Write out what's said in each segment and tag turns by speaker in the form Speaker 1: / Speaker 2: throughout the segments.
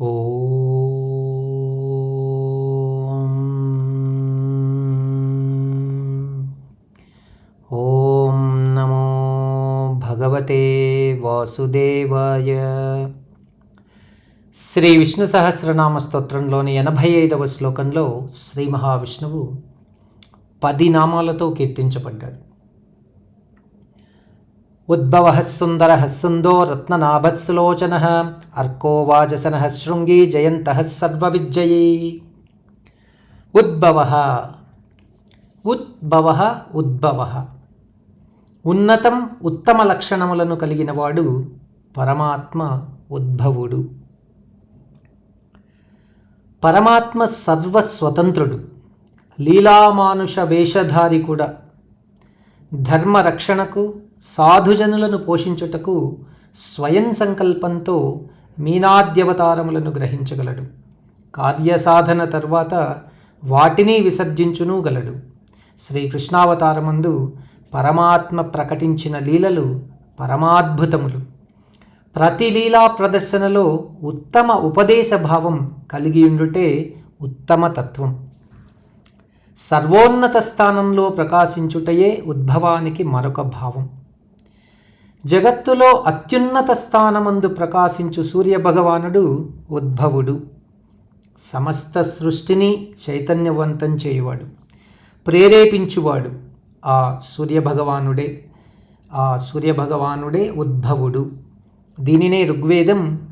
Speaker 1: ఓం నమో భగవతే వాసుదేవాయ శ్రీ విష్ణు సహస్రనామ స్తోత్రంలోని ఎనభై ఐదవ శ్లోకంలో శ్రీ మహావిష్ణువు పది నామాలతో కీర్తించబడ్డాడు. ఉద్భవ సుందర సుందో రత్ననాభస్సులోచన అర్కో వాజసన శృంగి జయంత సర్వవిజ్జయీ ఉద్భవ ఉద్భవ ఉద్భవ ఉన్నతం ఉత్తమ లక్షణములను కలిగినవాడు పరమాత్మ ఉద్భవుడు. పరమాత్మ సర్వస్వతంత్రుడు లీలామానుష వేషధారి కూడా. ధర్మ రక్షణకు సాధుజనులను పోషించుటకు స్వయం సంకల్పంతో మీనాద్యవతారములను గ్రహించగలడు. కార్యసాధన తర్వాత వాటిని విసర్జించును గలడు. శ్రీకృష్ణావతారమందు పరమాత్మ ప్రకటించిన లీలలు పరమాద్భుతములు. ప్రతి లీలా ప్రదర్శనలో ఉత్తమ ఉపదేశ భావం కలిగి ఉండుటే ఉత్తమ తత్వం. సర్వోన్నత స్థానంలో ప్రకాశించుటయే ఉద్భవానికి మరొక భావం. జగత్తులో అత్యున్నత స్థానమందు ప్రకాశించు సూర్యభగవానుడు ఉద్భవుడు. సమస్త సృష్టిని చైతన్యవంతం చేయువాడు. ప్రేరేపించువాడు ఆ సూర్యభగవానుడే. ఆ సూర్యభగవానుడే ఉద్భవుడు. దీనినే ఋగ్వేదం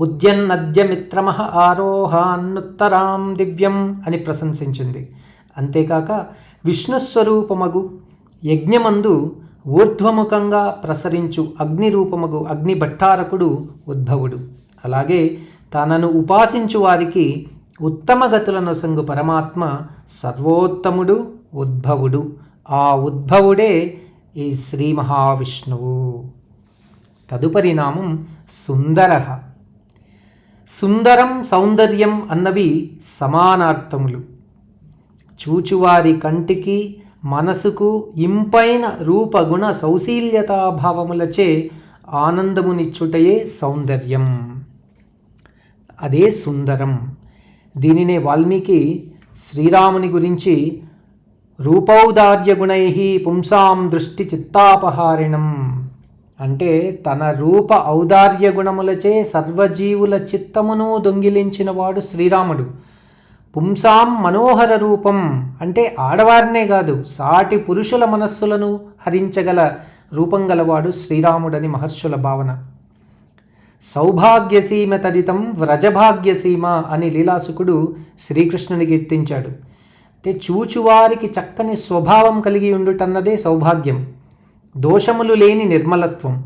Speaker 1: ఉద్యన్నద్యమిత్రమ ఆరోహాన్నుత్తరాం దివ్యం అని ప్రశంసించింది. అంతేకాక విష్ణుస్వరూపమగు యజ్ఞమందు ఊర్ధ్వముఖంగా ప్రసరించు అగ్నిరూపముగు అగ్ని భట్టారకుడు ఉద్భవుడు అలాగే తనను ఉపాసించు వారికి ఉత్తమ గతులను సంగు పరమాత్మ సర్వోత్తముడు ఉద్భవుడు ఆ ఉద్భవుడే ఈ శ్రీ మహావిష్ణువు. తదుపరి నామం సుందర. సుందరం సౌందర్యం అన్నవి సమానార్థములు. చూచువారి కంటికి మనసుకు ఇంపైన రూపగుణ సౌశీల్యతాభావములచే ఆనందమునిచ్చుటయే సౌందర్యం. అదే సుందరం. దీనినే వాల్మీకి శ్రీరాముని గురించి రూపౌదార్యగుణై పుంసాం దృష్టి చిత్తాపహారిణం. అంటే తన రూప ఔదార్య గుణములచే సర్వజీవుల చిత్తమును దొంగిలించినవాడు శ్రీరాముడు. పుంసాం మనోహర రూపం అంటే ఆడవారినే కాదు సాటి పురుషుల మనస్సులను హరించగల రూపం గలవాడు శ్రీరాముడని మహర్షుల భావన. సౌభాగ్యసీమ తదితం వ్రజభాగ్యసీమ అని లీలాసుకుడు శ్రీకృష్ణుని కీర్తించాడు. అంటే చూచువారికి చక్కని స్వభావం కలిగి ఉండుటన్నదే సౌభాగ్యం. దోషములు లేని నిర్మలత్వం.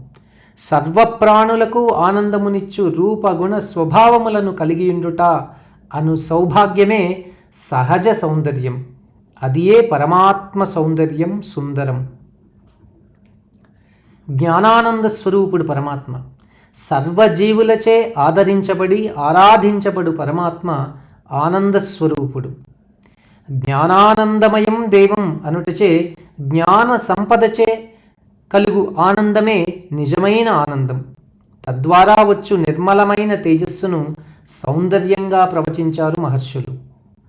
Speaker 1: సర్వప్రాణులకు ఆనందమునిచ్చు రూపగుణ స్వభావములను కలిగియుండుట అను సౌభాగ్యమే సహజ సౌందర్యం. అదియే పరమాత్మ సౌందర్యం సుందరం. జ్ఞానానంద స్వరూపుడు పరమాత్మ. సర్వజీవులచే ఆదరించబడి ఆరాధించబడు పరమాత్మ ఆనంద స్వరూపుడు. జ్ఞానానందమయం దేవం అనుటచే జ్ఞాన సంపదచే కలుగు ఆనందమే నిజమైన ఆనందం. తద్వారా వచ్చు నిర్మలమైన తేజస్సును సౌందర్యంగా ప్రవచించారు మహర్షులు.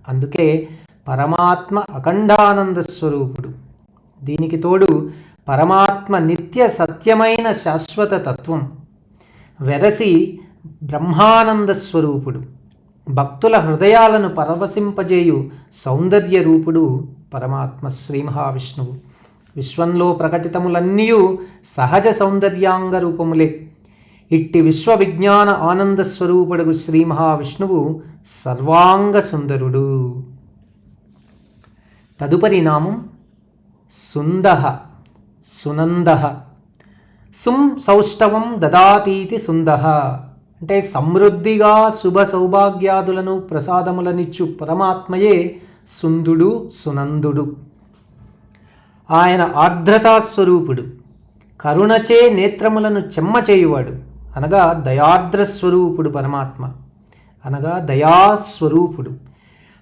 Speaker 1: అందుకే పరమాత్మ అఖండానంద స్వరూపుడు. దీనికి తోడు పరమాత్మ నిత్య సత్యమైన శాశ్వత తత్వం. వెరసి బ్రహ్మానంద స్వరూపుడు. భక్తుల హృదయాలను పరవశింపజేయు సౌందర్య రూపుడు పరమాత్మ శ్రీ మహావిష్ణువు. విశ్వంలో ప్రకటితములన్నీ సహజ సౌందర్యాంగ రూపములే. ఇట్టి విశ్వవిజ్ఞాన ఆనంద స్వరూపుడు శ్రీ మహావిష్ణువు సర్వాంగ సుందరుడు. తదుపరి నామం సుంద సునంద. సుం సౌష్ఠవం దదాతీతి సుంద. అంటే సమృద్ధిగా శుభ సౌభాగ్యాదులను ప్రసాదములనిచ్చు పరమాత్మయే సుందుడు సునందుడు. ఆయన ఆర్ద్రతాస్వరూపుడు కరుణచే నేత్రములను చెమ్మ చేయువాడు అనగా దయార్ద్రస్వరూపుడు పరమాత్మ. అనగా దయాస్వరూపుడు.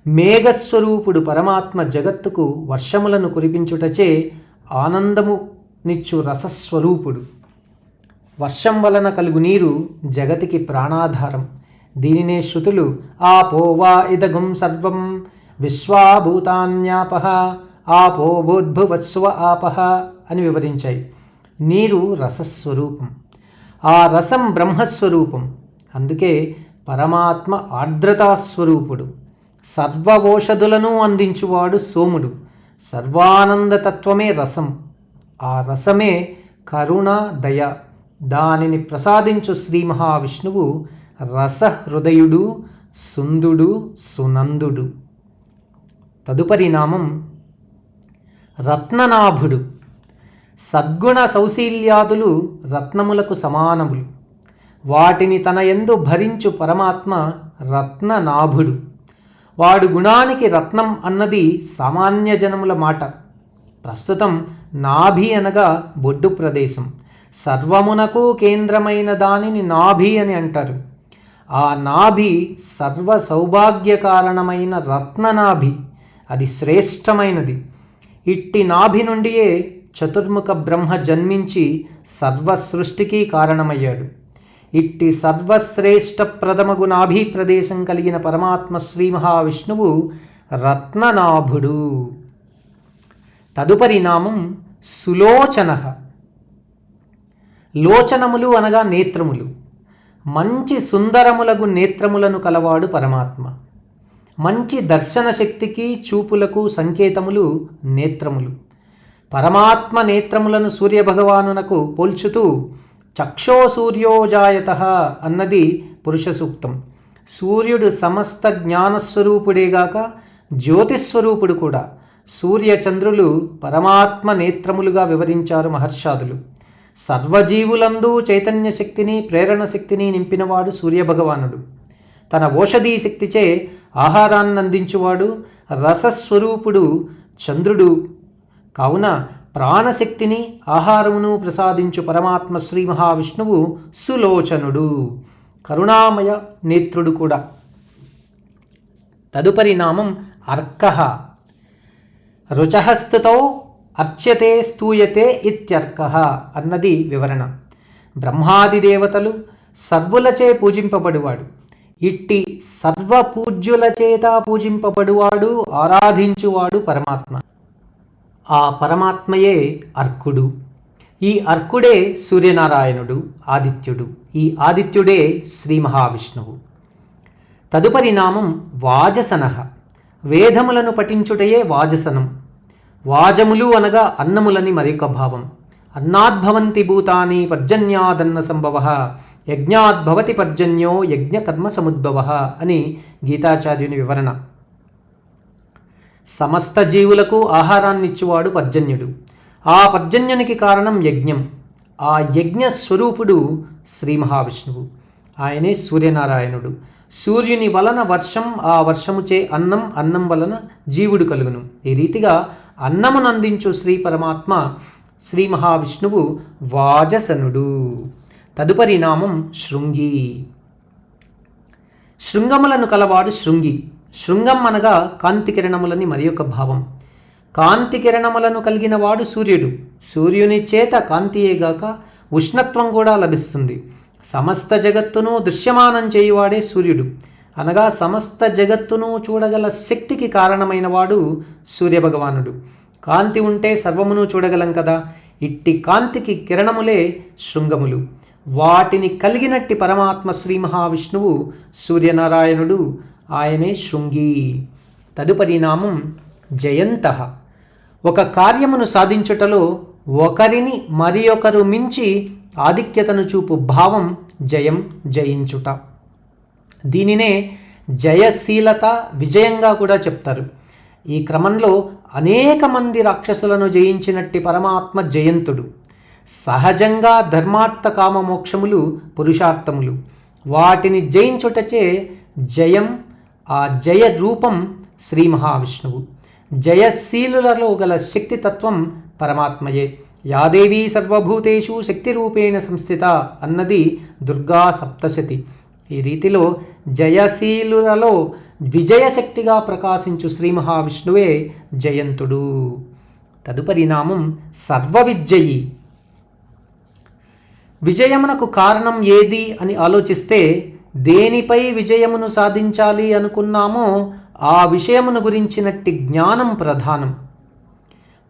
Speaker 1: మేఘస్వరూపుడు పరమాత్మ జగత్తుకు వర్షములను కురిపించుటచే ఆనందము నిచ్చు రసస్వరూపుడు. వర్షం వలన కలుగు నీరు జగతికి ప్రాణాధారం. దీనినే శృతులు ఆపోవా ఇదగుం సర్వం విశ్వాభూతాన్యాపహ ఆపో బోద్భువత్స్వ ఆపహ అని వివరించాయి. నీరు రసస్వరూపం. ఆ రసం బ్రహ్మస్వరూపం. అందుకే పరమాత్మ ఆర్ద్రతాస్వరూపుడు. సర్వఓషధులను అందించువాడు సోముడు. సర్వానందతత్వమే రసం. ఆ రసమే కరుణ దయ. దానిని ప్రసాదించు శ్రీ మహావిష్ణువు రసహృదయుడు సుందుడు సునందుడు. తదుపరి నామం రత్ననాభుడు. సద్గుణ సౌశీల్యాదులు రత్నములకు సమానములు. వాటిని తన ఎందు భరించు పరమాత్మ రత్ననాభుడు. వాడు గుణానికి రత్నం అన్నది సామాన్య జనముల మాట. ప్రస్తుతం నాభి అనగా బొడ్డు ప్రదేశం. సర్వమునకు కేంద్రమైన దానిని నాభి అని అంటారు. ఆ నాభి సర్వ సౌభాగ్య కారణమైన రత్ననాభి. అది శ్రేష్టమైనది. ఇట్టి నాభి నుండియే చతుర్ముఖ బ్రహ్మ జన్మించి సర్వ సృష్టికి కారణమయ్యాడు. ఇట్టి సర్వశ్రేష్ఠ ప్రథమ నాభి ప్రదేశం కలిగిన పరమాత్మ శ్రీ మహావిష్ణువు రత్ననాభుడు. తదుపరి నామం సులోచన. లోచనములు అనగా నేత్రములు. మంచి సుందరములగు నేత్రములను కలవాడు పరమాత్మ. మంచి దర్శన శక్తికి చూపులకు సంకేతములు నేత్రములు. పరమాత్మ నేత్రములను సూర్యభగవానునకు పోల్చుతూ చక్షో సూర్యోజాయత అన్నది పురుష సూక్తం. సూర్యుడు సమస్త జ్ఞానస్వరూపుడేగాక జ్యోతిస్వరూపుడు కూడా. సూర్యచంద్రులు పరమాత్మ నేత్రములుగా వివరించారు మహర్షాదులు. సర్వజీవులందు చైతన్య శక్తిని ప్రేరణ శక్తిని నింపినవాడు సూర్యభగవానుడు. తన ఓషధీ శక్తిచే ఆహారాన్ని అందించువాడు రసస్వరూపుడు చంద్రుడు కావున ప్రాణశక్తిని ఆహారమును ప్రసాదించు పరమాత్మ శ్రీ మహావిష్ణువు సులోచనుడు కరుణామయ నేత్రుడు కూడా. తదుపరి నామం అర్కః. రుచహస్తుతో అర్చ్యతే స్తూయతే ఇత్యర్కః అన్నది వివరణ. బ్రహ్మాది దేవతలు సర్వులచే పూజింపబడువాడు. ఇట్టి సర్వ చేత పూజింపబడువాడు ఆరాధించువాడు పరమాత్మ. ఆ పరమాత్మయే అర్కుడు. ఈ అర్కుడే సూర్యనారాయణుడు ఆదిత్యుడు. ఈ ఆదిత్యుడే శ్రీ మహావిష్ణువు. తదుపరి నామం వాజసన. వేదములను పఠించుటయే వాజసనం. వాజములు అనగా అన్నములని మరొక భావం. అన్నాద్భవంతి భూతాని పర్జన్యాదన్న సంభవ. యజ్ఞాద్భవతి పర్జన్యో యజ్ఞకర్మ సముద్భవ అని గీతాచార్యుని వివరణ. సమస్త జీవులకు ఆహారాన్నిచ్చువాడు పర్జన్యుడు. ఆ పర్జన్యునికి కారణం యజ్ఞం. ఆ యజ్ఞ స్వరూపుడు శ్రీ మహావిష్ణువు. ఆయనే సూర్యనారాయణుడు. సూర్యుని వలన వర్షం ఆ వర్షముచే అన్నం అన్నం వలన జీవుడు కలుగును. ఈ రీతిగా అన్నమునందించు శ్రీ పరమాత్మ శ్రీ మహావిష్ణువు వాజసనుడు. తదుపరి నామం శృంగి. శృంగములను కలవాడు శృంగి. శృంగం అనగా కాంతి కిరణములని మరి ఒక భావం. కాంతి కిరణములను కలిగిన వాడు సూర్యుడు. సూర్యుని చేత కాంతియేగాక ఉష్ణత్వం కూడా లభిస్తుంది. సమస్త జగత్తును దృశ్యమానం చేయువాడే సూర్యుడు. అనగా సమస్త జగత్తును చూడగల శక్తికి కారణమైన వాడు సూర్యభగవానుడు. కాంతి ఉంటే సర్వమును చూడగలం కదా. ఇట్టి కాంతికి కిరణములే శృంగములు. వాటిని కలిగినట్టి పరమాత్మ శ్రీ మహావిష్ణువు సూర్యనారాయణుడు ఆయనే శృంగి. తదుపరి నామం జయంత. ఒక కార్యమును సాధించుటలో ఒకరిని మరి ఒకరు మించి ఆధిక్యతను చూపు భావం జయం జయించుట. దీనినే జయశీలత విజయంగా కూడా చెప్తారు. ఈ క్రమంలో అనేక మంది రాక్షసులను జయించినట్టి పరమాత్మ జయంతుడు. సహజంగా ధర్మార్థ కామ మోక్షములు పురుషార్థములు. వాటిని జయించుటచే జయం ఆ జయ రూపం శ్రీ మహావిష్ణువు. జయశీలులలో గల శక్తితత్వం పరమాత్మయే. యాదేవీ సర్వభూతేషు శక్తి రూపేణ సంస్థిత అన్నది దుర్గా సప్తశతి. ఈ రీతిలో జయశీలులలో విజయశక్తిగా ప్రకాశించు శ్రీ మహావిష్ణువే జయంతుడు. తదుపరి నామం సర్వవిజ్జయి విజయమునకు కారణం ఏది అని ఆలోచిస్తే దేనిపై విజయమును సాధించాలి అనుకున్నామో ఆ విషయమును గురించినట్టి జ్ఞానం ప్రధానం.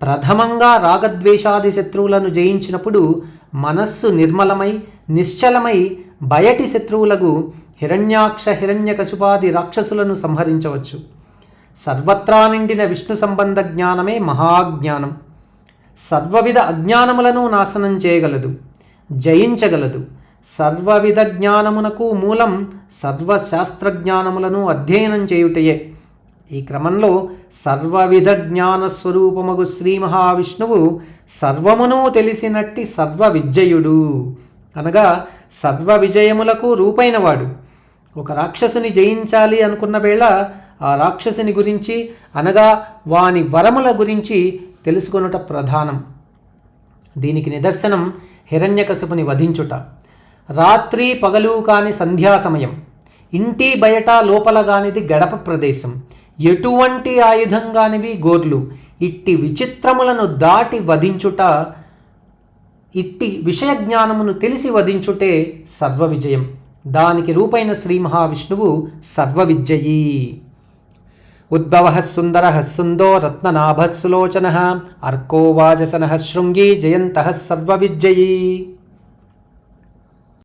Speaker 1: ప్రథమంగా రాగద్వేషాది శత్రువులను జయించినప్పుడు మనస్సు నిర్మలమై నిశ్చలమై బయటి శత్రువులకు హిరణ్యాక్ష హిరణ్యకశుపాది రాక్షసులను సంహరించవచ్చు. సర్వత్రా నిండిన విష్ణు సంబంధ జ్ఞానమే మహాజ్ఞానం. సర్వవిధ అజ్ఞానములను నాశనం చేయగలదు జయించగలదు. సర్వవిధ జ్ఞానమునకు మూలం సర్వశాస్త్రజ్ఞానములను అధ్యయనం చేయుటయే. ఈ క్రమంలో సర్వవిధ జ్ఞాన స్వరూపమగు శ్రీ మహావిష్ణువు సర్వమును తెలిసినట్టి సర్వ విజయుడు అనగా సర్వ విజయములకు రూపైనవాడు. ఒక రాక్షసుని జయించాలి అనుకున్న వేళ ఆ రాక్షసుని గురించి అనగా వాని వరముల గురించి తెలుసుకొనుట ప్రధానం. దీనికి నిదర్శనం హిరణ్యకశపుని వధించుట. రాత్రి పగలు కాని సంధ్యా సమయం. ఇంటి బయట లోపల గానిది గడప ప్రదేశం. ఎటువంటి ఆయుధం కానివి గోర్లు. ఇట్టి విచిత్రములను దాటి వధించుట ఇట్టి విషయ జ్ఞానమును తెలిసి వధించుటే సర్వ విజయం దానికి రూపైన శ్రీ మహావిష్ణువు సర్వ విజయీ ఉద్భవ సుందర సుందో రత్ననాభత్సులోచన అర్కో వాజసన శృంగీ జయంత సర్వ విజయీ